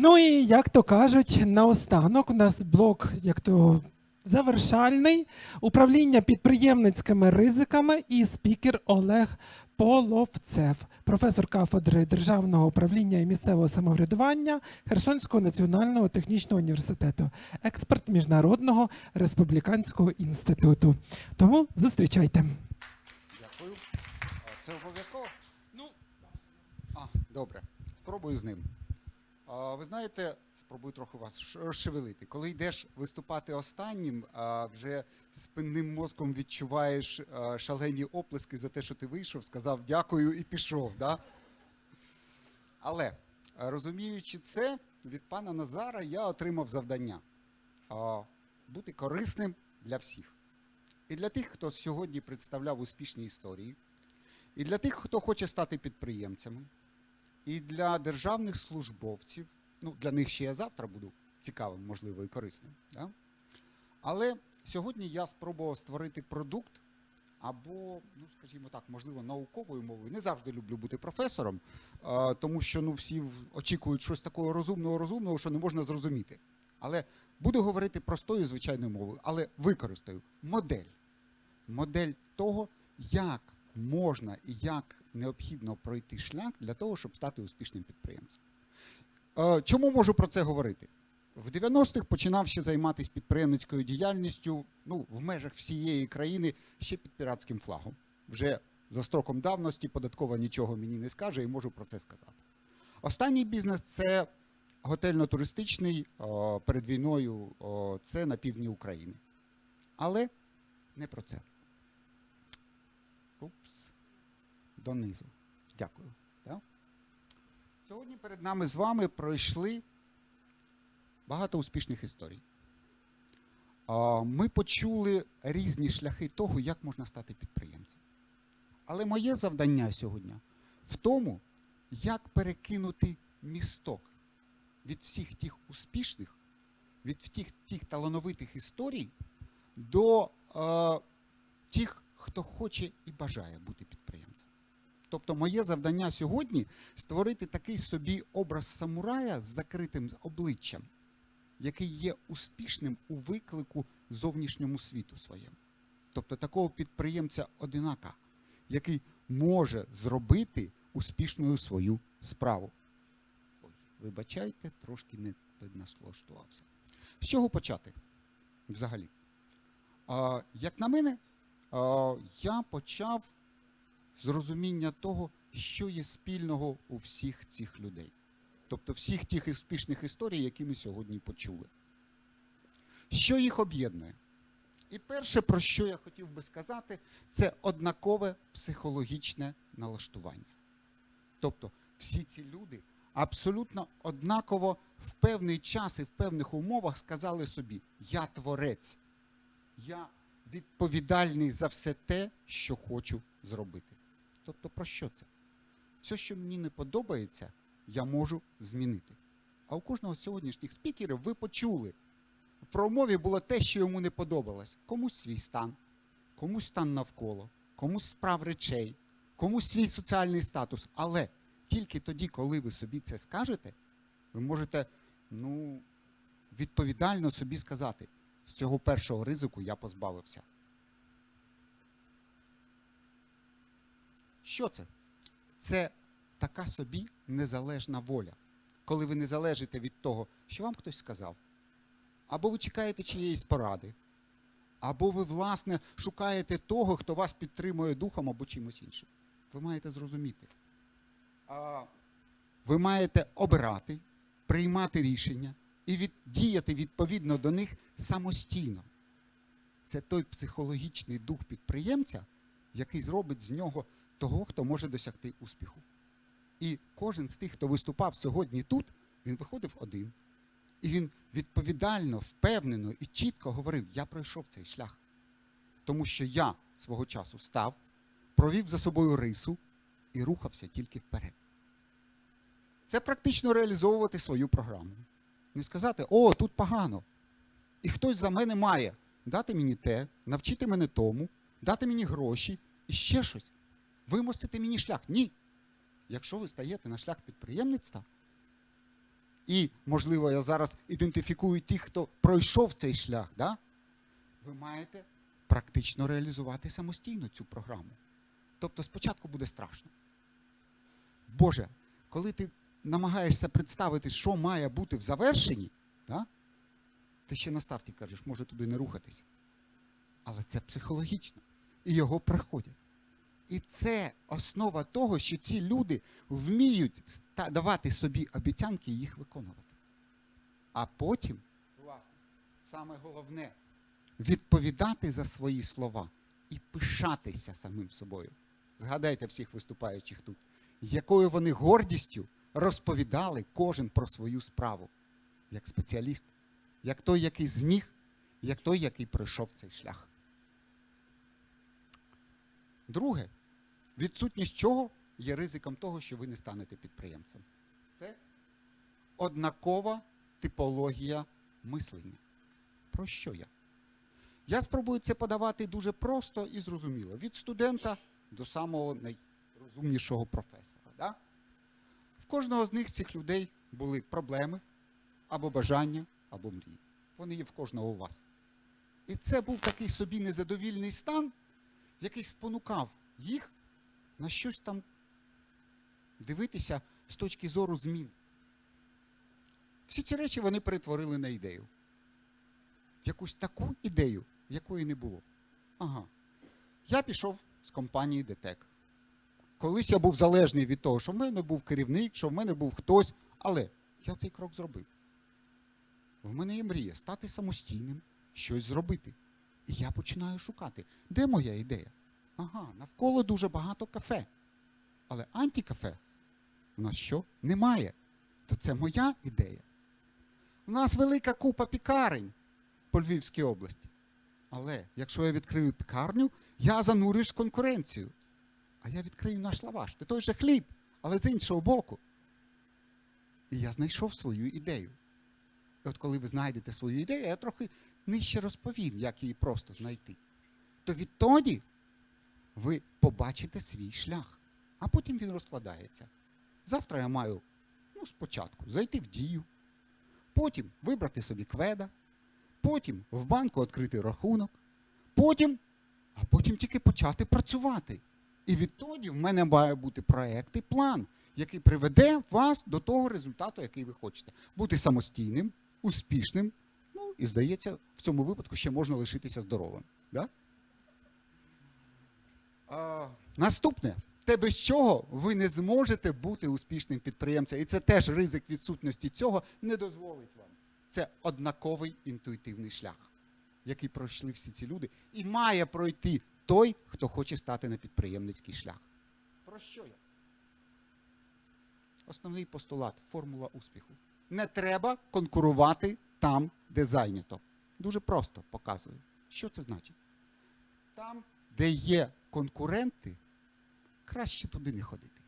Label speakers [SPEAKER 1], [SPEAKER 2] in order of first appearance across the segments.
[SPEAKER 1] Ну і як то кажуть, наостанок у нас блок, як то завершальний управління підприємницькими ризиками і спікер Олег Половцев, професор кафедри державного управління і місцевого самоврядування Херсонського національного технічного університету, експерт міжнародного республіканського інституту. Тому зустрічайте.
[SPEAKER 2] Дякую. А Це обов'язково?
[SPEAKER 1] Ну,
[SPEAKER 2] А, добре. Спробую з ним. Ви знаєте, спробую трохи вас розшевелити. Коли йдеш виступати останнім, вже спинним мозком відчуваєш шалені оплески за те, що ти вийшов, сказав дякую і пішов. Да? Але розуміючи це, від пана Назара я отримав завдання бути корисним для всіх. І для тих, хто сьогодні представляв успішні історії, і для тих, хто хоче стати підприємцями, і для державних службовців. Ну, для них ще я завтра буду цікавим, можливо, і корисним. Да? Але сьогодні я спробував створити продукт або, ну, скажімо так, можливо, науковою мовою. Не завжди люблю бути професором, тому що ну, всі очікують щось такого розумного, розумного, що не можна зрозуміти. Але буду говорити простою звичайною мовою, але використаю модель. Модель того, як можна і як необхідно пройти шлях для того, щоб стати успішним підприємцем. Е, Чому можу про це говорити? В 90-х починав ще займатися підприємницькою діяльністю ну, в межах всієї країни ще під піратським флагом. Вже за строком давності податкова нічого мені не скаже і можу про це сказати. Останній бізнес це готельно-туристичний перед війною, це на півдні України. Але не про це. Донизу. Дякую. Да? Сьогодні перед нами з вами пройшли багато успішних історій. Ми почули різні шляхи того, як можна стати підприємцем. Але моє завдання сьогодні в тому, як перекинути місток від всіх тих успішних, від всіх тих талановитих історій до е, тих, хто хоче і бажає бути підприємцем. Тобто, моє завдання сьогодні створити такий собі образ самурая з закритим обличчям, який є успішним у виклику зовнішньому світу своєму. Тобто такого підприємця одинака, який може зробити успішною свою справу. Ой, вибачайте, трошки не піднаслаштувався. З чого почати взагалі? А, як на мене, а, я почав з розуміння того, що є спільного у всіх цих людей. Тобто всіх тих успішних історій, які ми сьогодні почули. Що їх об'єднує? І перше, про що я хотів би сказати, це однакове психологічне налаштування. Тобто всі ці люди абсолютно однаково в певний час і в певних умовах сказали собі: я творець, я відповідальний за все те, що хочу зробити. Тобто, про що це? Все, що мені не подобається, я можу змінити. А у кожного з сьогоднішніх спікерів ви почули. В промові було те, що йому не подобалось. Комусь свій стан, комусь стан навколо, комусь справ речей, комусь свій соціальний статус. Але тільки тоді, коли ви собі це скажете, ви можете ну, відповідально собі сказати, з цього першого ризику я позбавився. Що це? Це така собі незалежна воля. Коли ви не залежите від того, що вам хтось сказав, або ви чекаєте чиєїсь поради, або ви, власне, шукаєте того, хто вас підтримує духом або чимось іншим. Ви маєте зрозуміти. Ви маєте обирати, приймати рішення і від, діяти відповідно до них самостійно. Це той психологічний дух підприємця, який зробить з нього того, хто може досягти успіху. І кожен з тих, хто виступав сьогодні тут, він виходив один. І він відповідально, впевнено і чітко говорив: я пройшов цей шлях. Тому що я свого часу став, провів за собою рису і рухався тільки вперед. Це практично реалізовувати свою програму. Не сказати, о, тут погано. І хтось за мене має дати мені те, навчити мене тому, дати мені гроші і ще щось. Вимостити мені шлях. Ні. Якщо ви стаєте на шлях підприємництва, і, можливо, я зараз ідентифікую тих, хто пройшов цей шлях, да? ви маєте практично реалізувати самостійно цю програму. Тобто спочатку буде страшно. Боже, коли ти намагаєшся представити, що має бути в завершенні, да? ти ще на старті кажеш, може туди не рухатись. Але це психологічно. І його проходять. І це основа того, що ці люди вміють давати собі обіцянки і їх виконувати. А потім, власне, саме головне відповідати за свої слова і пишатися самим собою. Згадайте всіх виступаючих тут, якою вони гордістю розповідали кожен про свою справу, як спеціаліст, як той, який зміг, як той, який пройшов цей шлях. Друге, відсутність чого є ризиком того, що ви не станете підприємцем. Це однакова типологія мислення. Про що я? Я спробую це подавати дуже просто і зрозуміло. Від студента до самого найрозумнішого професора. Да? В кожного з них цих людей були проблеми або бажання, або мрії. Вони є в кожного у вас. І це був такий собі незадовільний стан, який спонукав їх на щось там дивитися з точки зору змін. Всі ці речі вони перетворили на ідею. Якусь таку ідею, якої не було. Ага. Я пішов з компанії ДТЕК. Колись я був залежний від того, що в мене був керівник, що в мене був хтось, але я цей крок зробив. В мене є мрія стати самостійним, щось зробити. І я починаю шукати, де моя ідея? Ага, навколо дуже багато кафе. Але антикафе у нас що? Немає. То це моя ідея. У нас велика купа пікарень по Львівській області. Але якщо я відкрию пекарню, я занурююсь в конкуренцію. А я відкрию наш лаваш. Це той же хліб, але з іншого боку. І я знайшов свою ідею. І от коли ви знайдете свою ідею, я трохи нижче розповім, як її просто знайти. То відтоді ви побачите свій шлях, а потім він розкладається. Завтра я маю ну, спочатку зайти в дію, потім вибрати собі кведа, потім в банку відкрити рахунок, потім, а потім тільки почати працювати. І відтоді в мене має бути проект і план, який приведе вас до того результату, який ви хочете. Бути самостійним, успішним. Ну і здається, в цьому випадку ще можна лишитися здоровим. Да? Наступне. Те, без чого ви не зможете бути успішним підприємцем. І це теж ризик відсутності цього не дозволить вам. Це однаковий інтуїтивний шлях, який пройшли всі ці люди, і має пройти той, хто хоче стати на підприємницький шлях. Про що я? Основний постулат, формула успіху. Не треба конкурувати там, де зайнято. Дуже просто показую. Що це значить? Там, де є конкуренти, краще туди не ходити.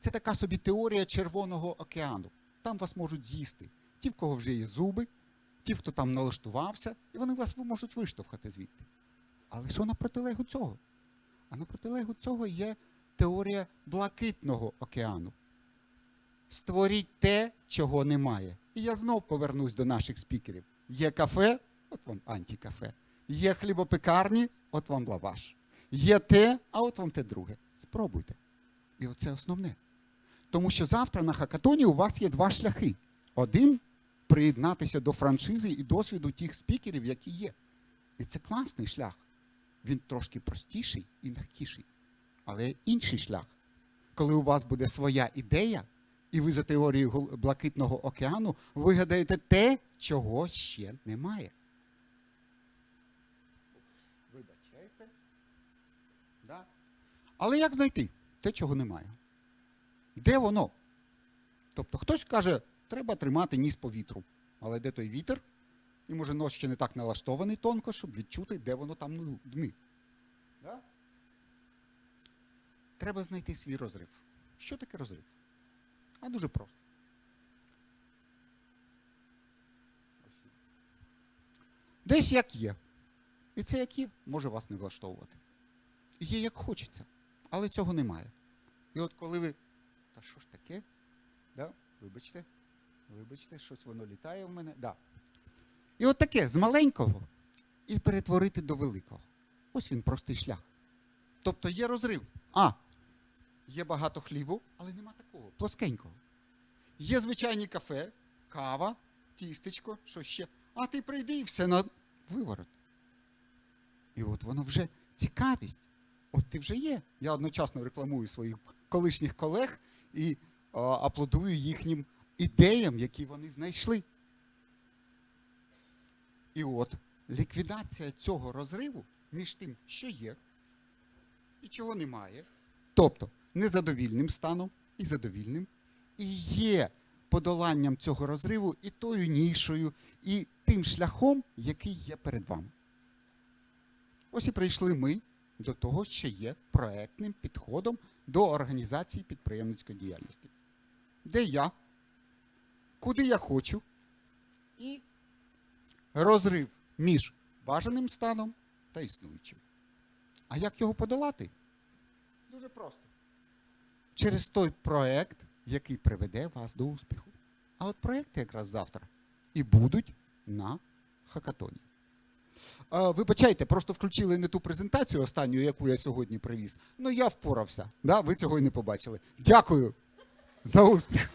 [SPEAKER 2] Це така собі теорія Червоного океану. Там вас можуть з'їсти. Ті, в кого вже є зуби, ті, хто там налаштувався, і вони вас можуть виштовхати звідти. Але що на протилегу цього? А на протилегу цього є теорія Блакитного океану. Створіть те, чого немає. І я знов повернусь до наших спікерів. Є кафе, от вам антикафе. Є хлібопекарні, от вам лаваш. Є те, а от вам те друге. Спробуйте. І оце основне. Тому що завтра на хакатоні у вас є два шляхи. Один приєднатися до франшизи і досвіду тих спікерів, які є. І це класний шлях. Він трошки простіший і м'якіший. Але інший шлях, коли у вас буде своя ідея, і ви за теорією Блакитного океану вигадаєте те, чого ще немає. Вибачайте. Да? Але як знайти те, чого немає? Де воно? Тобто хтось каже, треба тримати ніс по вітру. Але де той вітер? І може нос ще не так налаштований тонко, щоб відчути, де воно там дми. Да? Треба знайти свій розрив. Що таке розрив? А дуже просто. Десь як є. І це як є, може вас не влаштовувати. Є як хочеться, але цього немає. І от коли ви. Та що ж таке? Да? Вибачте. Вибачте, щось воно літає в мене. Да. І от таке з маленького і перетворити до великого. Ось він простий шлях. Тобто є розрив. А, є багато хлібу, але нема такого, плоскенького. Є звичайні кафе, кава, тістечко, що ще. А ти прийди і все на виворот. І от воно вже цікавість. От ти вже є. Я одночасно рекламую своїх колишніх колег і а, аплодую їхнім ідеям, які вони знайшли. І от ліквідація цього розриву між тим, що є і чого немає, тобто незадовільним станом і задовільним, і є подоланням цього розриву і тою нішою, і тим шляхом, який є перед вами. Ось і прийшли ми до того, що є проектним підходом до організації підприємницької діяльності. Де я, куди я хочу, і розрив між бажаним станом та існуючим. А як його подолати? Дуже просто. Через той проект, який приведе вас до успіху. А от проекти якраз завтра і будуть на хакатоні. Вибачайте, просто включили не ту презентацію останню, яку я сьогодні привіз. Ну я впорався. Да? Ви цього і не побачили. Дякую за успіх.